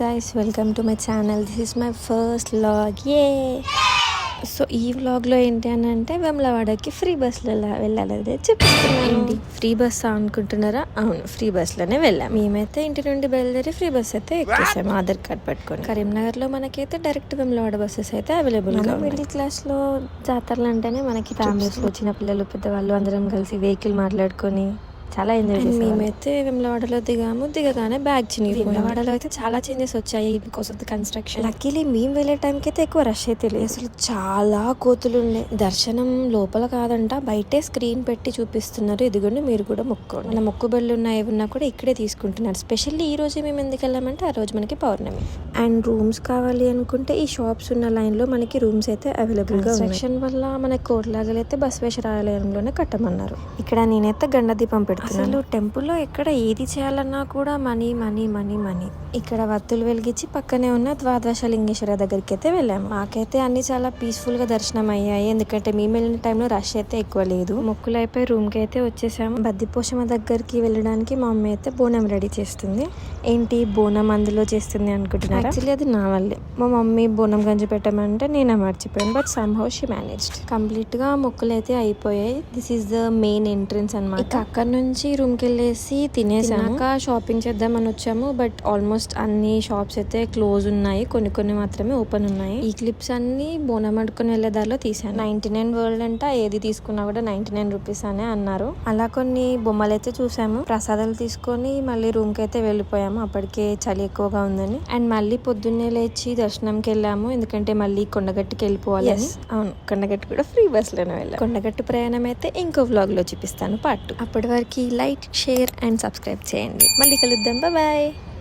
Guys welcome to my channel this is my first vlog uh so ఈ వ్లాగ్లో ఏంటి అని అంటే వెమ్లవాడకి ఫ్రీ బస్సులో వెళ్ళాలదే చెప్తున్నానండి ఫ్రీ బస్ అనుకుంటున్నారా? అవును ఫ్రీ బస్లోనే వెళ్ళాం. మేమైతే ఇంటి నుండి బయలుదేరి ఫ్రీ బస్ అయితే ఎక్కేసాము ఆధార్ కార్డ్ పట్టుకొని. కరీంనగర్లో మనకైతే డైరెక్ట్ వెమ్లవాడ బస్సెస్ అయితే అవైలబుల్గా మిడిల్ క్లాస్లో జాతరలు అంటేనే మనకి ఫ్యామిలీస్ వచ్చిన పిల్లలు పెద్దవాళ్ళు అందరం కలిసి వెహికల్ మాట్లాడుకొని చాలా ఎంజాయ్ చేసాం మేమైతే వెమ్లవాడలో దిగాము. దిగగానే బ్యాగ్ చినిగి వెమ్లవాడలో అయితే చాలా చేంజెస్ వచ్చాయి because of the construction luckily మేము వెళ్ళే టైంకి అయితే ఎక్కువ రష్ అయితే లేదు అసలు చాలా కోతులు ఉన్నాయి. దర్శనం లోపల కాదంట బయటే స్క్రీన్ పెట్టి చూపిస్తున్నారు. ఇదిగోండి మీరు కూడా మొక్కోండి మన మొక్కుబళ్ళు ఉన్న ఏమన్నా కూడా ఇక్కడే తీసుకుంటున్నారు. స్పెషల్లీ ఈ రోజే మేము ఎందుకు వెళ్ళామంటే ఆ రోజు మనకి పౌర్ణమి. అండ్ రూమ్స్ కావాలి అనుకుంటే ఈ షాప్స్ ఉన్న లైన్లో మనకి రూమ్స్ అయితే అవైలబుల్గా సెక్షన్ వల్ల మన కోట్లాగలు అయితే బసవేశ్వరాలయంలోనే కట్టమన్నారు. ఇక్కడ నేనైతే గండ దీపం పెడుతున్నాను అసలు టెంపుల్లో ఎక్కడ ఏది చేయాలన్నా కూడా మనీ మనీ మనీ మనీ. ఇక్కడ వత్తులు వెలిగించి పక్కనే ఉన్న ద్వాదశ లింగేశ్వర దగ్గరికి అయితే వెళ్ళాము. మాకైతే అన్ని చాలా పీస్ఫుల్గా దర్శనం అయ్యాయి ఎందుకంటే మేము వెళ్ళిన టైంలో రష్ అయితే ఎక్కువ లేదు. మొక్కులు అయిపోయి రూమ్కి అయితే వచ్చేసాము. బద్దిపోషమ దగ్గరికి వెళ్ళడానికి మా మమ్మీ అయితే బోనం రెడీ చేస్తుంది. ఏంటి బోనం అందులో చేస్తుంది అనుకుంటున్నారు? యాక్చువల్లీ అది నా వల్లే. మా మమ్మీ బోనం గంజి పెట్టమంటే నేనే మర్చిపోయాను. But somehow she managed కంప్లీట్గా మొక్కులు అయితే అయిపోయాయి this is the main entrance అనమాట అక్కడ నుంచి రూమ్కి వెళ్ళేసి తినేసాక షాపింగ్ చేద్దామని వచ్చాము బట్ ఆల్మోస్ట్ అన్ని షాప్స్ అయితే క్లోజ్ ఉన్నాయి. కొన్ని కొన్ని మాత్రమే ఓపెన్ ఉన్నాయి. ఈ క్లిప్స్ అన్ని బోనం అడుకొని వెళ్ళే దారిలో తీసాను నైన్టీ నైన్ వరల్డ్ అంట ఏది తీసుకున్నా కూడా నైన్టీ నైన్ రూపీస్ అనే అన్నారు. అలా కొన్ని బొమ్మలు అయితే చూసాము. ప్రసాదాలు తీసుకొని మళ్ళీ రూమ్కి అయితే వెళ్ళిపోయాము. అప్పటికే చలి ఎక్కువగా ఉందని. అండ్ మళ్ళీ పొద్దున్నే లేచి దర్శనంకి వెళ్ళాము. ఎందుకంటే మళ్ళీ కొండగట్టుకి వెళ్ళిపోవాలి అవును. కొండగట్టు కూడా ఫ్రీ బస్లోనే వెళ్ళాం. కొండగట్టు ప్రయాణం అయితే ఇంకో వ్లాగ్లో చూపిస్తాను పార్ట్ అప్పటి వరకు లైక్ షేర్ అండ్ సబ్స్క్రైబ్ చేయండి. మళ్ళీ కలుద్దాం. బాయ్